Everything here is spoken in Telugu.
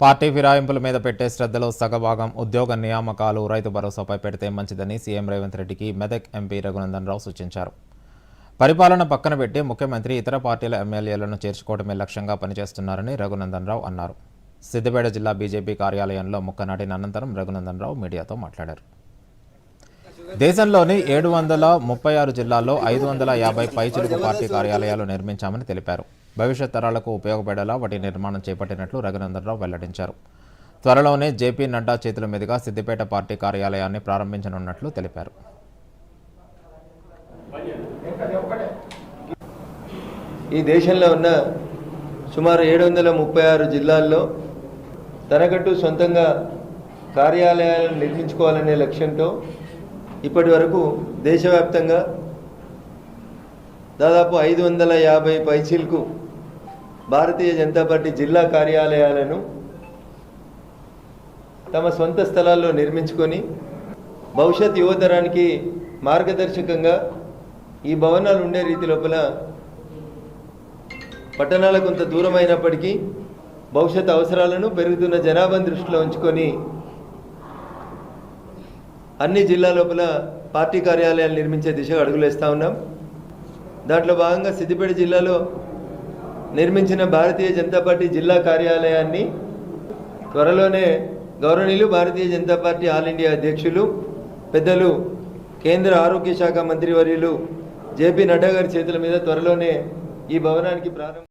పార్టీ ఫిరాయింపుల మీద పెట్టే శ్రద్ధలో సగభాగం ఉద్యోగ నియామకాలు రైతు భరోసాపై పెడితే మంచిదని సీఎం రేవంత్ రెడ్డికి మెదక్ ఎంపీ రఘునందన్ రావు సూచించారు. పరిపాలన పక్కన పెట్టి ముఖ్యమంత్రి ఇతర పార్టీల ఎమ్మెల్యేలను చేర్చుకోవడమే లక్ష్యంగా పనిచేస్తున్నారని రఘునందన్ రావు అన్నారు. సిద్దిపేట జిల్లా బీజేపీ కార్యాలయంలో ముక్కనాటిన అనంతరం రఘునందన్ రావు మీడియాతో మాట్లాడారు. దేశంలోని ఏడు వందల ముప్పై ఆరు జిల్లాల్లో ఐదు వందల యాభై పైచిలుకు పార్టీ కార్యాలయాలు నిర్మించామని తెలిపారు. భవిష్యత్ తరాలకు ఉపయోగపడేలా వాటి నిర్మాణం చేపట్టినట్లు రఘునందనరావు వెల్లడించారు. త్వరలోనే జేపీ నడ్డా చేతుల మీదుగా సిద్దిపేట పార్టీ కార్యాలయాన్ని ప్రారంభించనున్నట్లు తెలిపారు. ఈ దేశంలో ఉన్న సుమారు ఏడు వందల ముప్పై ఆరు జిల్లాల్లో తనకట్టు సొంతంగా కార్యాలయాలను నిర్మించుకోవాలనే లక్ష్యంతో ఇప్పటి వరకు దేశవ్యాప్తంగా దాదాపు ఐదు వందల యాభై పైచీలకు భారతీయ జనతా పార్టీ జిల్లా కార్యాలయాలను తమ సొంత స్థలాల్లో నిర్మించుకొని భవిష్యత్ యువతరానికి మార్గదర్శకంగా ఈ భవనాలు ఉండే రీతి లోపల పట్టణాలకు కొంత దూరమైనప్పటికీ భవిష్యత్ అవసరాలను పెరుగుతున్న జనాభాను దృష్టిలో ఉంచుకొని అన్ని జిల్లా లోపల పార్టీ కార్యాలయాలు నిర్మించే దిశగా అడుగులేస్తూ ఉన్నాం. దాంట్లో భాగంగా సిద్దిపేట జిల్లాలో నిర్మించిన భారతీయ జనతా పార్టీ జిల్లా కార్యాలయాన్ని త్వరలోనే గౌరవనీయులు Bharatiya Janata party all India అధ్యక్షులు పెద్దలు కేంద్ర ఆరోగ్య శాఖ మంత్రివర్యులు జేపీ నడ్డా గారి చేతుల మీద త్వరలోనే ఈ భవనానికి ప్రారంభం